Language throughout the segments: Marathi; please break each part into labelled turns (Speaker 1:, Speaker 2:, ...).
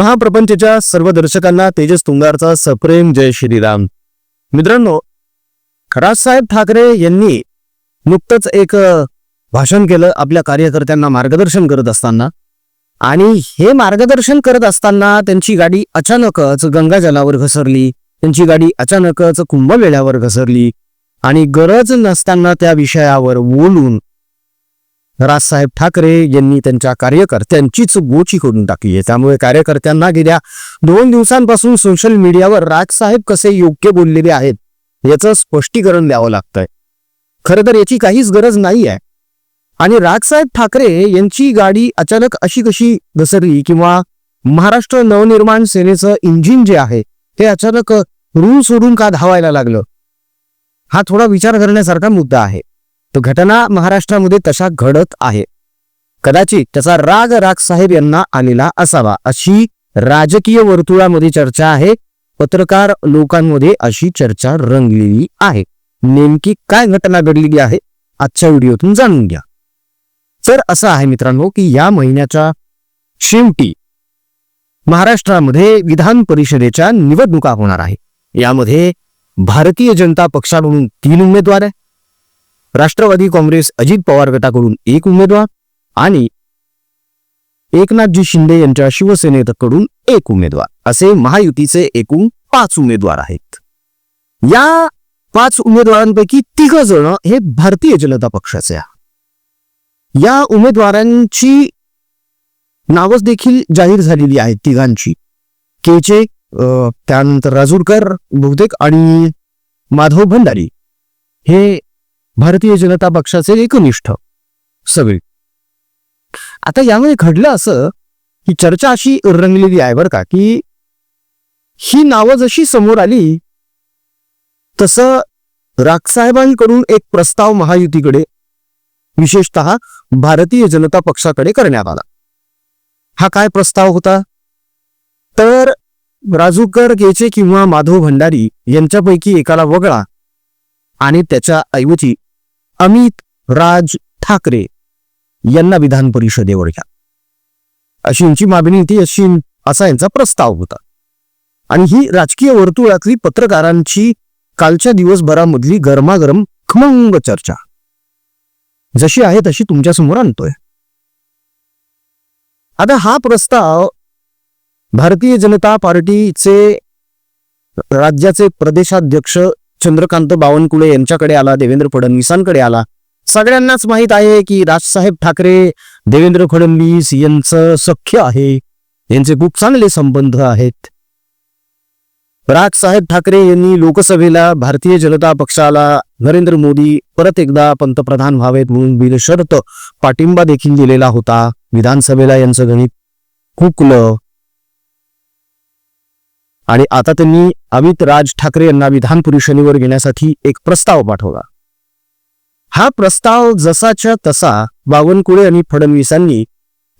Speaker 1: महाप्रपंचच्या सर्व दर्शकांना तेजस तुंगारचा सप्रेम जय श्रीराम. मित्रांनो राजसाहेब ठाकरे यांनी नुकतंच एक भाषण केलं आपल्या कार्यकर्त्यांना मार्गदर्शन करत असताना. आणि हे मार्गदर्शन करत असताना त्यांची गाडी अचानकच गंगाजलावर घसरली. त्यांची गाडी अचानकच कुंभमेळ्यावर घसरली. आणि गरज नसताना त्या विषयावर बोलून राजसाहेब ठाकरे यांनी त्यांच्या कार्यकर्त्यांचीच गोची करून टाकली आहे. त्यामुळे कार्यकर्त्यांना गेल्या दोन दिवसांपासून सोशल मीडियावर राजसाहेब कसे योग्य बोललेले आहेत याचं स्पष्टीकरण द्यावं लागतंय. खरं तर याची काहीच गरज नाही आहे. आणि राजसाहेब ठाकरे यांची गाडी अचानक अशी कशी घसरली किंवा महाराष्ट्र नवनिर्माण सेनेचं इंजिन जे आहे ते अचानक रूळ सोडून का धावायला लागलं? हा थोडा विचार करण्यासारखा मुद्दा आहे. तो घटना महाराष्ट्रामध्ये तशा घडत आहे. कदाचित त्याचा राग राजसाहेब यांना आलेला असावा अशी राजकीय वर्तुळामध्ये चर्चा आहे पत्रकार लोकांमध्ये अशी चर्चा रंगलेली आहे. नेमकी काय घटना घडलेली आहे आजच्या व्हिडिओतून जाणून घ्या. तर असं आहे मित्रांनो की या महिन्याच्या शेवटी महाराष्ट्रामध्ये विधान परिषदेच्या निवडणुका होणार आहे. यामध्ये भारतीय जनता पक्षाकडून तीन उमेदवार आहे राष्ट्रवादी काँग्रेस अजित पवार गटाकडून एक उमेदवार आणि एकनाथजी शिंदे यांच्या शिवसेनेकडून एक उमेदवार. असे महायुतीचे एकूण पाच उमेदवार आहेत. या पाच उमेदवारांपैकी तिघ जण हे भारतीय जनता पक्षाचे या उमेदवारांची नावच देखील जाहीर झालेली आहेत तिघांची. केचे त्यानंतर राजूरकर बहुतेक आणि माधव भंडारी हे भारतीय जनता पक्षाचे एकनिष्ठ. सगळे. आता यामध्ये घडलं असं की चर्चा अशी रंगलेली आहे बरं का की ही नावं जशी समोर आली तसं रागसाहेबांकडून एक प्रस्ताव महायुतीकडे विशेषतः भारतीय जनता पक्षाकडे करण्यात आला. हा काय प्रस्ताव होता? तर राजूकर केचे किंवा माधव भंडारी यांच्यापैकी एकाला वगळा आणि त्याच्या ऐवजी अमित राज ठाकरे यांना विधान परिषदेवर घ्या. अशी यांची मागणी होती अशी असा यांचा प्रस्ताव होता. आणि ही राजकीय वर्तुळातली पत्रकारांची कालच्या दिवसभरामधली गरमागरम खमंग चर्चा. जशी आहे तशी तुमच्यासमोर आणतोय. आता हा प्रस्ताव भारतीय जनता पार्टीचे राज्याचे प्रदेशाध्यक्ष चंद्रकांत बावनकुळे यांच्याकडे आला देवेंद्र फडणवीसांकडे आला. सगळ्यांनाच माहीत आहे की राजसाहेब ठाकरे देवेंद्र फडणवीस यांचं सख्य आहे. यांचे खूप चांगले संबंध आहेत. राजसाहेब ठाकरे यांनी लोकसभेला भारतीय जनता पक्षाला नरेंद्र मोदी परत एकदा पंतप्रधान व्हावेत म्हणून बिनशर्त पाठिंबा देखील दिलेला होता. विधानसभेला यांचं गणित हुकलं आणि आता त्यांनी अमित राज ठाकरे यांना विधान परिषदेवर घेण्यासाठी एक प्रस्ताव पाठवला. हा प्रस्ताव जसाच्या तसा बावनकुळे आणि फडणवीसांनी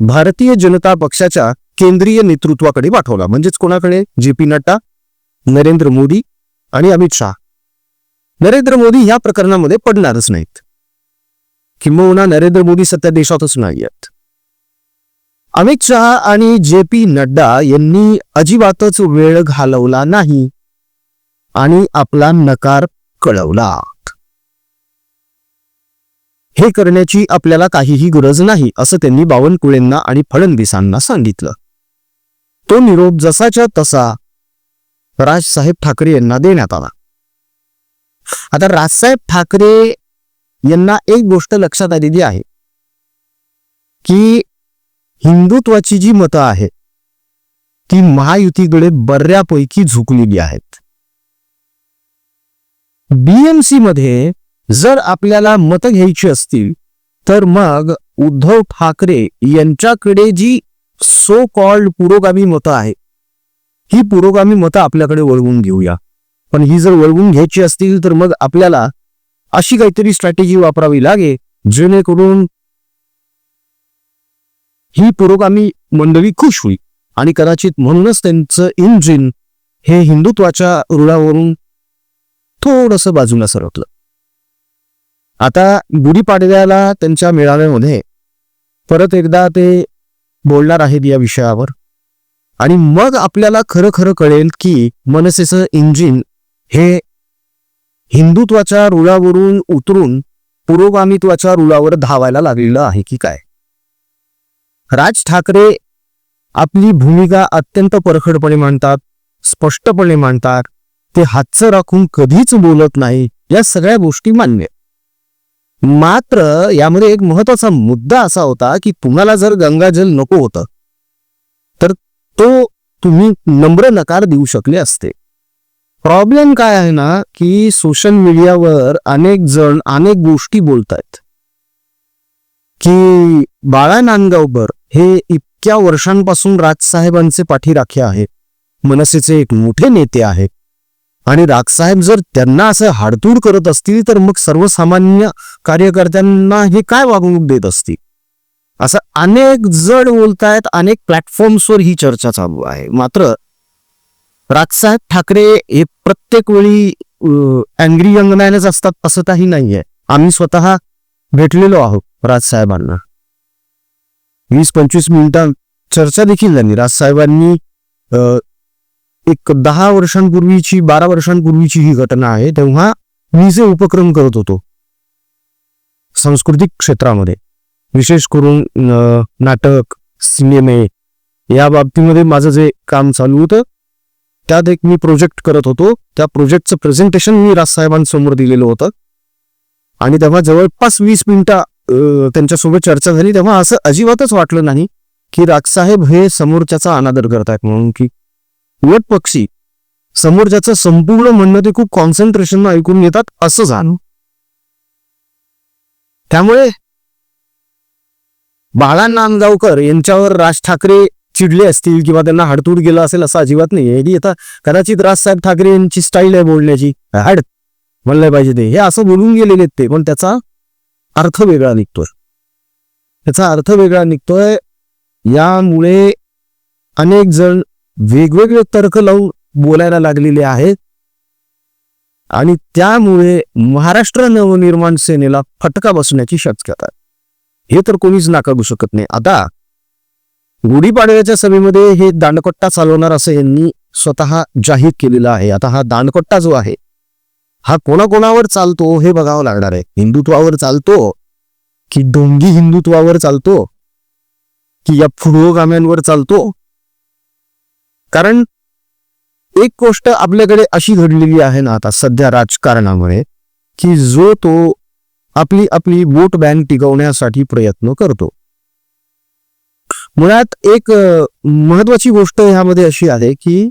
Speaker 1: भारतीय जनता पक्षाच्या केंद्रीय नेतृत्वाकडे पाठवला. म्हणजेच कोणाकडे? जे पी नड्डा नरेंद्र मोदी आणि अमित शहा. नरेंद्र मोदी या प्रकरणामध्ये पडणारच नाहीत. किंबहुना नरेंद्र मोदी सध्या देशातच नाही आहेत अमित शहा आणि जे पी नड्डा यांनी अजिबातच वेळ घालवला नाही आणि आपला नकार कळवला. हे करण्याची आपल्याला काहीही गरज नाही असं त्यांनी बावनकुळेंना आणि फडणवीसांना सांगितलं. तो निरोप जसाच्या तसा राजसाहेब ठाकरे यांना देण्यात आला. आता राजसाहेब ठाकरे यांना एक गोष्ट लक्षात आलेली आहे की हिंदुत्वाची जी मतं आहेत ती महायुतीकडे बऱ्यापैकी झुकलेली आहेत. बीएमसी मध्ये जर आपल्याला मतं घ्यायची असतील तर मग उद्धव ठाकरे यांच्याकडे जी सो कॉल्ड पुरोगामी मतं आहे ही पुरोगामी मतं आपल्याकडे वळवून घेऊया. पण ही जर वळवून घ्यायची असतील तर मग आपल्याला अशी काहीतरी स्ट्रॅटेजी वापरावी लागेल जेणेकरून ही पुरोगामी मंडळी खुश होईल. आणि कदाचित म्हणूनच त्यांचं इंजिन हे हिंदुत्वाच्या रुळावरून थोडस बाजूला सरकलं. आता गुढीपाडव्याला त्यांच्या मेळाव्यामध्ये परत एकदा ते बोलणार आहेत या विषयावर. आणि मग आपल्याला खरं खरं कळेल की मनसेचं इंजिन हे हिंदुत्वाच्या रुळावरून उतरून पुरोगामित्वाच्या रुळावर धावायला लागलेलं आहे की काय? राज ठाकरे आपली भूमिका अत्यंत परखडपणे मांडतात स्पष्टपणे मांडतात. ते हातचं राखून कधीच बोलत नाही या सगळ्या गोष्टी मान्य मात्र यामध्ये एक महत्त्वाचा मुद्दा असा होता की तुम्हाला जर गंगाजल नको होतं तर तो तुम्ही नम्र नकार देऊ शकले असते. प्रॉब्लेम काय आहे ना की सोशल मीडियावर अनेक जण अनेक गोष्टी बोलतायत. की बाळा नांदगावकर हे इतक्या वर्षांपासून राजसाहेबांचे पाठीराखे आहेत. मनसेचे एक मोठे नेते आहेत. आणि राजसाहेब जर त्यांना असं हाडतूड करत असतील तर मग सर्वसामान्य कार्यकर्त्यांना हे काय वागणूक देत असतील? असं अनेक जण बोलतायत अनेक प्लॅटफॉर्म्सवर ही चर्चा चालू आहे. मात्र राजसाहेब ठाकरे हे प्रत्येक वेळी अँग्री यंग मॅनच असतात असं काही नाहीये. आम्ही स्वतः भेटलेलो आहोत राजसाहेबांना. वीस पंचवीस मिनिटां चर्चा देखील झाली. राजसाहेबांनी एक दहा वर्षांपूर्वीची बारा वर्षांपूर्वीची ही घटना आहे तेव्हा मी जे उपक्रम करत होतो सांस्कृतिक क्षेत्रामध्ये विशेष करून नाटक सिनेमे या बाबतीमध्ये माझं जे काम चालू होतं त्यात एक मी प्रोजेक्ट करत होतो. त्या प्रोजेक्टचं प्रेझेंटेशन मी राजसाहेबांसमोर दिलेलं होतं. आणि तेव्हा जवळपास वीस मिनिटं त्यांच्यासोबत चर्चा झाली तेव्हा असं अजिबातच वाटलं नाही की राजसाहेब हे समोरच्याचा अनादर करतायत. म्हणून की उलट पक्षी समोरच्याचं संपूर्ण म्हणणं ते खूप कॉन्सन्ट्रेशन ऐकून येतात असं झालं. त्यामुळे बाळा नांदगावकर यांच्यावर राज ठाकरे चिडले असतील किंवा त्यांना हडतूड गेलं असेल असं अजिबात नाही. की आता कदाचित राजसाहेब ठाकरे यांची स्टाईल आहे बोलण्याची. हाड म्हणलं पाहिजे ते. हे असं बोलून गेलेले ते. पण त्याचा अर्थ वेगळा निघतोय. त्याचा अर्थ वेगळा निघतोय. यामुळे अनेक जण वेगवेगळे तर्क लावून बोलायला लागलेले आहेत. आणि त्यामुळे महाराष्ट्र नवनिर्माण सेनेला फटका बसण्याची शक्यता हे तर कोणीच नाकारू शकत नाही. आता गुढीपाडव्याच्या सभेमध्ये हे दांडकट्टा चालवणार असं यांनी स्वतः जाहीर केलेलं आहे. आता हा दांडकट्टा जो आहे हा कोणाकोणावर चालतो हे बघावं लागणार आहे. हिंदुत्वावर चालतो की डोंगी हिंदुत्वावर चालतो की या पुरोगाम्यांवर चालतो? कारण एक गोष्ट आपल्याकडे अशी घडलेली आहे ना आता सध्या राजकारणामुळे की जो तो आपली आपली वोट बँक टिकवण्यासाठी प्रयत्न करतो. मुळात एक महत्वाची गोष्ट ह्यामध्ये अशी आहे की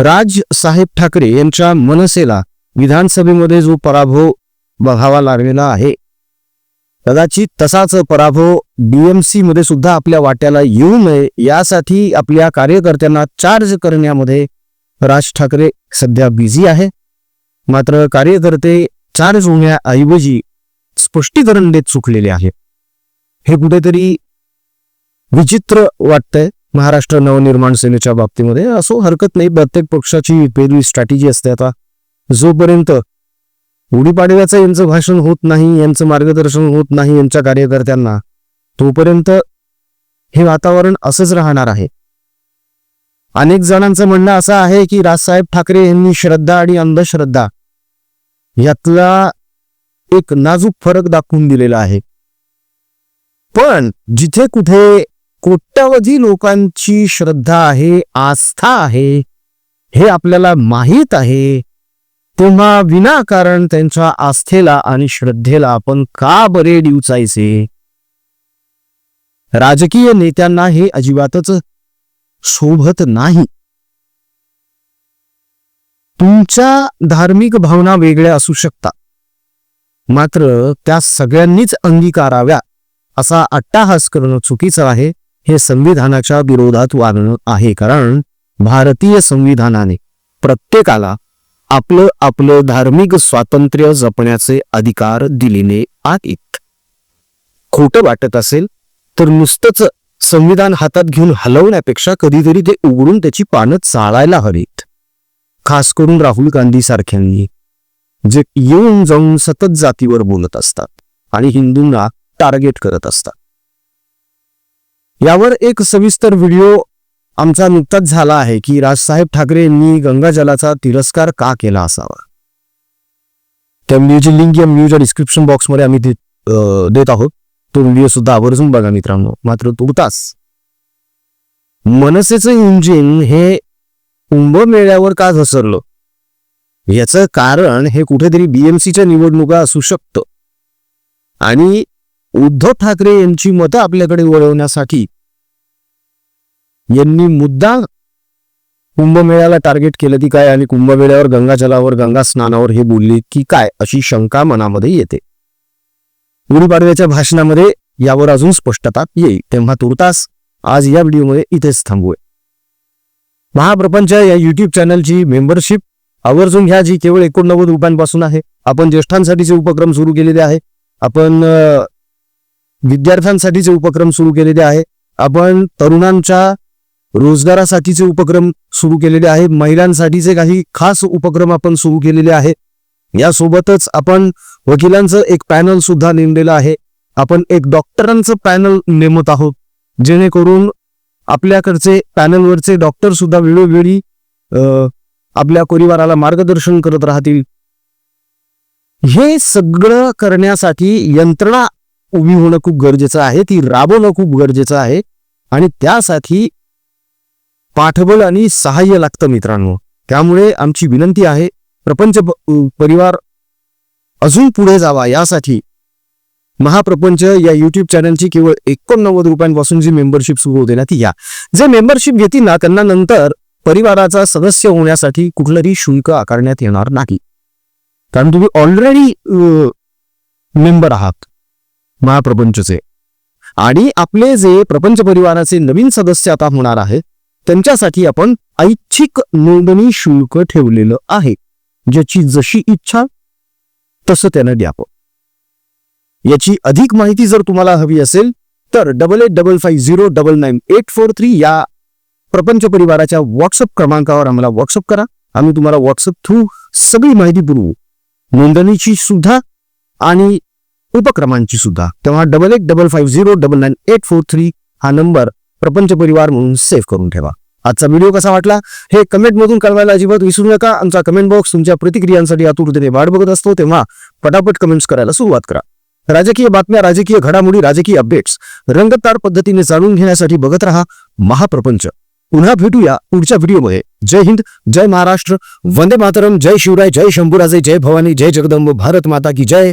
Speaker 1: राज साहेब ठाकरे यांच्या मनसेला विधानसभेमध्ये जो पराभव बघावा लागलेला आहे कदाचित तसाच पराभव डीएमसी मध्ये सुद्धा आपल्या वाट्याला येऊ नये यासाठी आपल्या कार्यकर्त्यांना चार्ज करण्यामध्ये राज ठाकरे सध्या बिझी आहे. मात्र कार्यकर्ते चार्ज होण्याऐवजी स्पष्टीकरण देत चुकलेले आहे. हे कुठेतरी विचित्र वाटतंय. महाराष्ट्र नवनिर्माण सेनेच्या बाबतीमध्ये असो हरकत नाही. प्रत्येक पक्षाची वेगळी स्ट्रॅटेजी असते. आता जोपर्यंत उडीपाडव्याचं यांचं भाषण होत नाही यांचं मार्गदर्शन होत नाही यांच्या कार्यकर्त्यांना तोपर्यंत हे वातावरण असंच राहणार आहे. अनेक जणांचं म्हणणं असं आहे की राजसाहेब ठाकरे यांनी श्रद्धा आणि अंधश्रद्धा यातला एक नाजूक फरक दाखवून दिलेला आहे. पण जिथे कुठे कोट्यावधी लोकांची श्रद्धा आहे आस्था आहे हे आपल्याला माहीत आहे. तेव्हा विनाकारण त्यांच्या आस्थेला आणि श्रद्धेला आपण का बरे डिवचायचे? राजकीय नेत्यांना हे अजिबातच शोभत नाही. तुमच्या धार्मिक भावना वेगळ्या असू शकतात. मात्र त्या सगळ्यांनीच अंगीकाराव्या असा अट्टाहास करणं चुकीचं आहे. हे संविधानाच्या विरोधात वागणं आहे. कारण भारतीय संविधानाने प्रत्येकाला आपलं आपलं धार्मिक स्वातंत्र्य जपण्याचे अधिकार दिलेले आहेत. खोटं वाटत असेल तर नुसतंच संविधान हातात घेऊन हलवण्यापेक्षा कधीतरी ते उघडून त्याची पानं चाळायला हवीत. खास करून राहुल गांधी सारख्यांनी जे येऊन जाऊन सतत जातीवर बोलत असतात आणि हिंदूंना टार्गेट करत असतात. यावर एक सविस्तर व्हिडिओ आमचा नुकताच झाला आहे की राजसाहेब ठाकरे यांनी गंगाजलाचा तिरस्कार का केला असावा? त्या व्हिडिओची लिंक या व्हिडिओच्या डिस्क्रिप्शन बॉक्समध्ये आम्ही दे- देत आहोत. तो व्हिडिओ सुद्धा आवर्जून बघा मित्रांनो. मात्र तुर्तास मनसेचं इंजिन हे कुंभमेळ्यावर का घसरलं? याचं कारण हे कुठेतरी बीएमसीच्या निवडणुका असू शकतं. आणि उद्धव ठाकरे यांची मतं आपल्याकडे वळवण्यासाठी यांनी मुद्दा कुंभमेळ्याला टार्गेट केलं ती काय? आणि कुंभमेळ्यावर गंगाजलावर गंगा स्नानावर हे बोलले की काय? अशी शंका मनामध्ये येते. गुढीपाडव्याच्या भाषणामध्ये यावर अजून स्पष्टता येईल. तेव्हा तुर्तास आज या व्हिडिओमध्ये इथेच थांबूया. महाप्रपंच या युट्यूब चॅनलची मेंबरशिप आवर्जून घ्या जी केवळ एकोणनव्वद रुपयांपासून आहे. आपण ज्येष्ठांसाठीचे उपक्रम सुरू केलेले आहे. आपण विद्यार्थ्यांसाठीचे उपक्रम सुरू केलेले आहे. आपण तरुणांच्या रोजगारासाठीचे उपक्रम सुरू केलेले आहे. महिलांसाठीचे काही खास उपक्रम आपण सुरू केलेले आहे. यासोबतच आपण वकिलांचं एक पॅनल सुद्धा नेमलेलं आहे. आपण एक डॉक्टरांचं पॅनल नेमत आहोत. जेणेकरून आपल्याकडचे पॅनलवरचे डॉक्टर सुद्धा वेळोवेळी आपल्या परिवाराला मार्गदर्शन करत राहतील. हे सगळं करण्यासाठी यंत्रणा उभी होणं खूप गरजेचं आहे ती राबवणं खूप गरजेचं आहे आणि त्यासाठी पाठबळ आणि सहाय्य लागतं मित्रांनो. त्यामुळे आमची विनंती आहे प्रपंच परिवार अजून पुढे जावा यासाठी. महाप्रपंच या युट्यूब चॅनलची केवळ एकोणनव्वद रुपयांपासून जी मेंबरशिप सुरू होते ना ती या जे मेंबरशिप घेतील ना त्यांना नंतर परिवाराचा सदस्य होण्यासाठी कुठलंही शुल्क आकारण्यात येणार नाही. कारण तुम्ही ऑलरेडी मेंबर आहात. महाप्रपंचचे आणि आपले जे प्रपंच परिवाराचे नवीन सदस्य आता होणार आहेत त्यांच्यासाठी आपण ऐच्छिक नोंदणी शुल्क ठेवलेलं आहे. ज्याची जशी इच्छा तसं त्यानं द्यावं. याची अधिक माहिती जर तुम्हाला हवी असेल तर double eight double five zero double nine eight four three या प्रपंच परिवाराच्या व्हॉट्सअप क्रमांकावर आम्हाला व्हॉट्सअप करा. आम्ही तुम्हाला व्हॉट्सअप थ्रू सगळी माहिती पुरवू. नोंदणीची सुद्धा आणि उपक्रमांची सुद्धा. तेव्हा double eight double five zero double nine eight four three हा नंबर प्रपंच परिवार म्हणून सेव्ह करून ठेवा. आजचा व्हिडिओ कसा वाटला? हे कमेंटमधून कळवायला अजिबात विसरू नका. आमचा कमेंट बॉक्स तुमच्या प्रतिक्रियांसाठी आतुरतेने वाट बघत असतो. तेव्हा पटापट कमेंट्स करायला सुरुवात करा. राजकीय बातम्या राजकीय घडामोडी राजकीय अपडेट्स रंगतदार पद्धतीने जाणून घेण्यासाठी बघत रहा महाप्रपंच. पुन्हा भेटूया पुढच्या व्हिडिओमध्ये जय हिंद जय महाराष्ट्र. वंदे मातरम. जय शिवराय जय शंभूराजे जय भवानी जय जगदंब. भारत माता की जय.